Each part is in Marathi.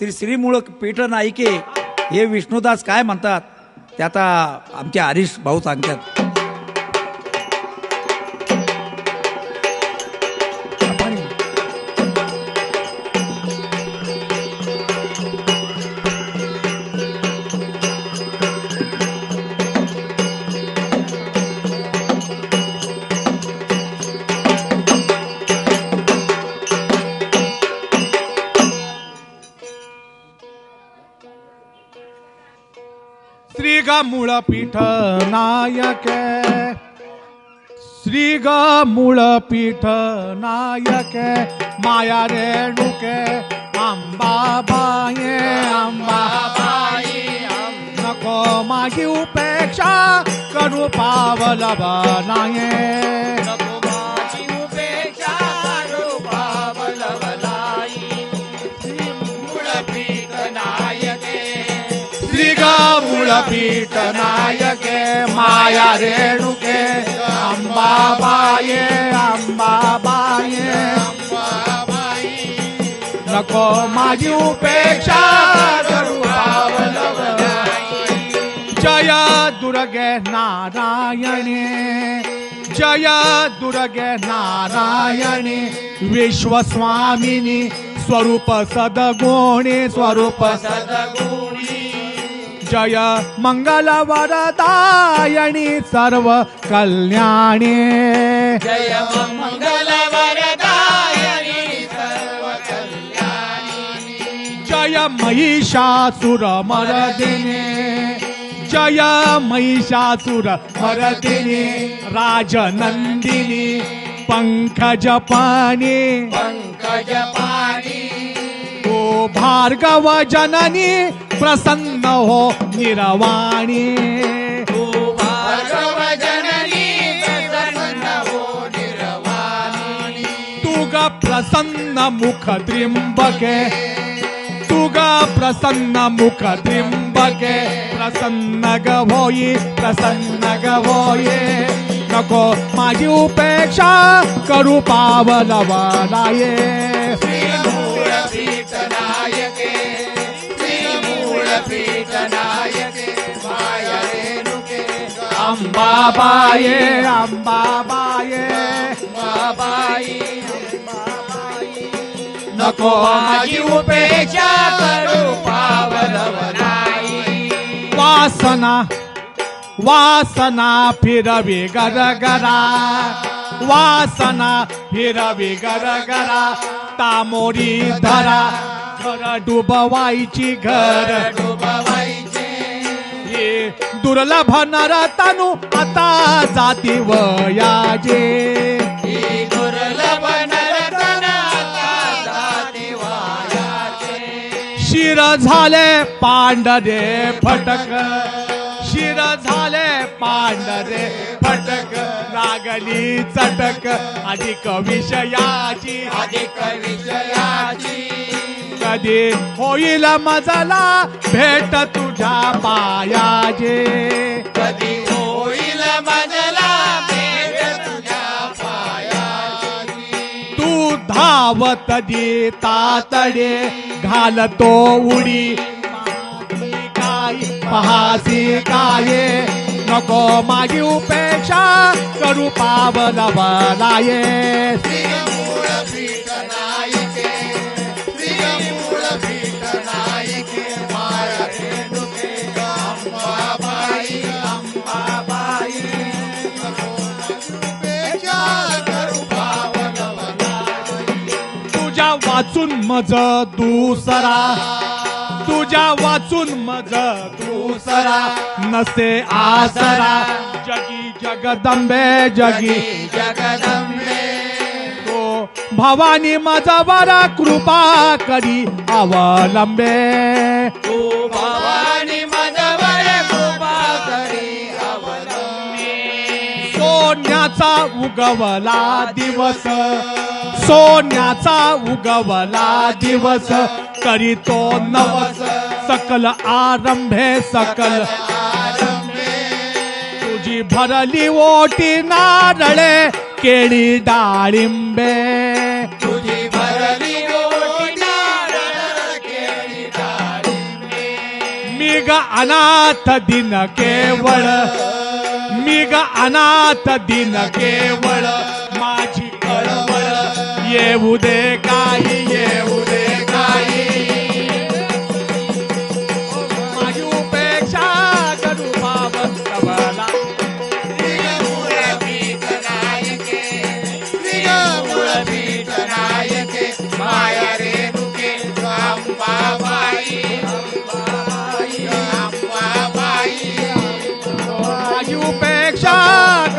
त्रिश्रीमूळ पीठ नायिके हे विष्णुदास काय म्हणतात? ते आता आमचे हरीश भाऊ सांगतात. पीठ नायक. श्री ग मूळ पीठ नायक. माया रेणुके आंबा बाये आंबा नको माझी उपेक्षा करू पावल बनाये. मूळ नायके माया रेणुके अंबाबाये अंबाबाये. नको माझी उपेक्षा करू जय दुर्गे नारायणे जया दुर्गे नारायणे. विश्वस्वामिनी स्वरूप सदगुणी स्वरूप सदगुणी. जय मंगल वरदायणी सर्व कल्याणी. जय जय महिषासुर मरदिने. जय महिषासुर मरदिने राजनंदिनी पंकज पाणी पंकज पाणी ओ भार्गव जननी प्रसन्न हो निरवाणी. भार्गव जननी प्रसन्न हो निर्वाणी. तू ग प्रसन्न मुख त्रिंबके. तू ग प्रसन्न मुख त्रिंबके. प्रसन्न ग होई प्रसन्न ग होई नको माझी उपेक्षा करू मूळ नायके श्री मूळ पीठ नायके माया रेणुके अंबाबाये अंबाबाये बाबाई नको माझी उपेक्षा करू पावलवनाई। वासना वासना फिरवी गरगरा। वासना फिरवी गरगरा तामोरी धरा। घर डुबवायची घर. डुबवायचे. हे दुर्लभ नरतनु आता जाती वयाजे ही दुर्लभ नरतन आता जाती वायाचे. शिर झाले पांढरे फटक. शिर झाले पांढरे फटक. लागली चटक. अधिक विषयाची. अधिक विषयाची. कधी होईल मजला भेट तुझ्या पायाजे कधी होईल मजला भेट तुझ्या पायाची. तू धावत दे तातडे घालतो उडी. काय पहासी काय नको माझी उपेक्षा करू मूळ तुझ्या वाचून मज दुसरा. तुझ्या वाचून मज दुसरा. नसे आसरा. जगी जगदंबे जगी जगदंबे. हो, भवानी माझा माझावर कृपा करी अवलंबे. सोन्याचा उगवला दिवस. सोन्याचा उगवला दिवस. करीतो नवस. सकल आरंभे सकल तुझी भरली ओटी नारळे केळी डाळिंबे. तुझी भरली ओटी नारळ केळी मी ग अनाथ दिन केवळ. मी ग अनाथ दिन केवळ. माझी कळवळ येऊ दे काही येऊ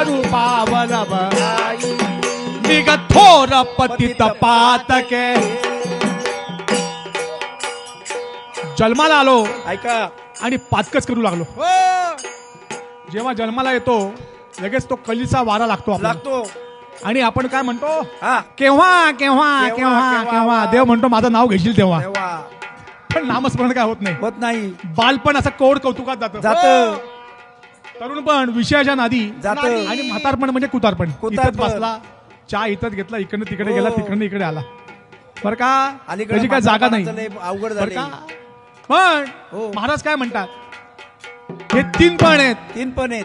करू पावन मी ग थोर पतित पातके जन्माला आलो ऐका आणि पातकच करू लागलो जेव्हा जन्माला येतो लगेच तो कलीचा वारा लागतो. लागतो. आणि आपण काय म्हणतो? हा. केव्हा केव्हा केव्हा केव्हा, देव म्हणतो माझं नाव घेशील तेव्हा. तेव्हा. पण नामस्मरण काय होत नाही. होत नाही. बालपण असं कोड कौतुकात जातं. जात तरुण पण विषयाच्या नादी जातं. आणि म्हातारपण म्हणजे कुतारपण. कुतारपण. इथंच बसला. चहा इथंच घेतला इकडनं तिकडे हो. गेला तिकडनं इकडे आला. बर का? अलीकडे त्याची काय जागा नाही. म्हातारपणाचं लय अवघड बर झाले का? पण हो. महाराज काय म्हणतात? हे तीन पण आहेत. तीन पण आहेत.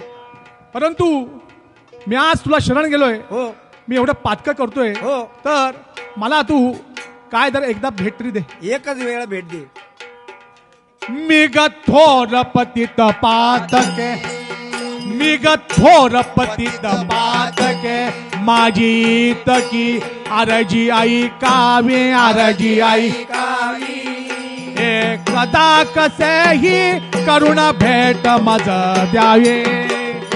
परंतु मी आज तुला शरण गेलोय. हो. मी एवढं पातक करतोय. हो. तर मला तू काय तर एकदा भेट तरी दे. एकच वेळा भेट दे. मी ग थोर पतित पातके मी थोर पतित पातके माझी तकी आरजी आई कावे आरजी आई भेट मज द्यावे.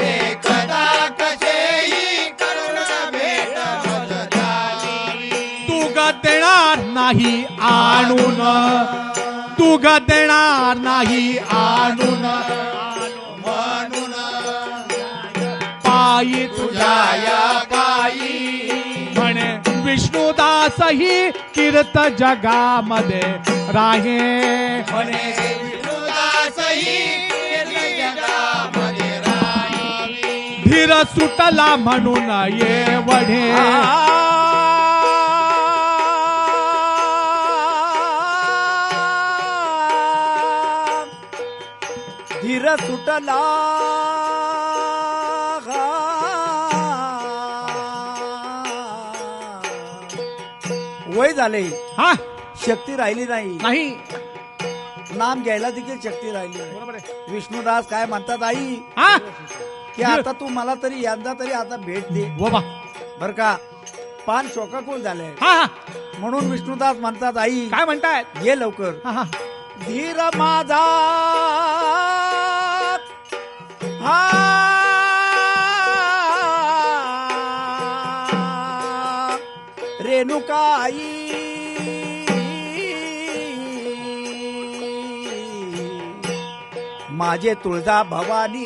एकदा कसेही करुण भेट मज द्यावी. देणार नाही आणून. तू ग देणार नाही आणून. पायी तुझ्या जाया पायी म्हणे विष्णुदास ही कीर्त जगामध्ये राहे म्हणे जगामध्ये राही. धीर सुटला म्हणून ये वढे धीर सुटला वय झाले. हा. शक्ती राहिली नाही. नाही. नाम घ्यायला देखील शक्ती राहिली नाही. बरोबर आहे. विष्णुदास काय म्हणतात आई? हा. की आता तू मला तरी यंदा तरी आता भेट दे. बर का? पान शोकाकुल झाले हा हा. म्हणून विष्णुदास म्हणतात आई काय म्हणतायत ये लवकर. हा हा. धीर माझा. हा. रेणुकाई माझे तुळजा भवानी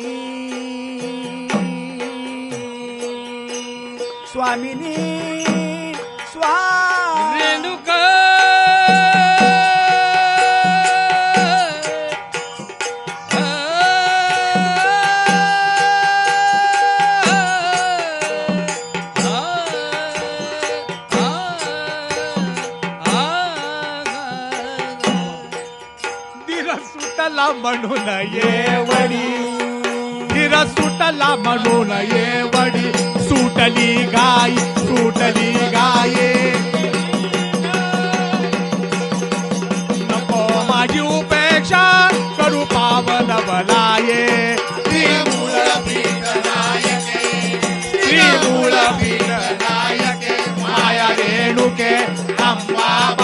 स्वामिनी स्वामी सुटला म्हणून ये वडी धीर सुटला म्हणून ये वडी सुटली गाय सुटली गाये नको माझी उपेक्षा करू पावन बलाये श्री मूळ पीठ नायके श्री मूळ पीठ नायके माया रेणुके अंबाबाई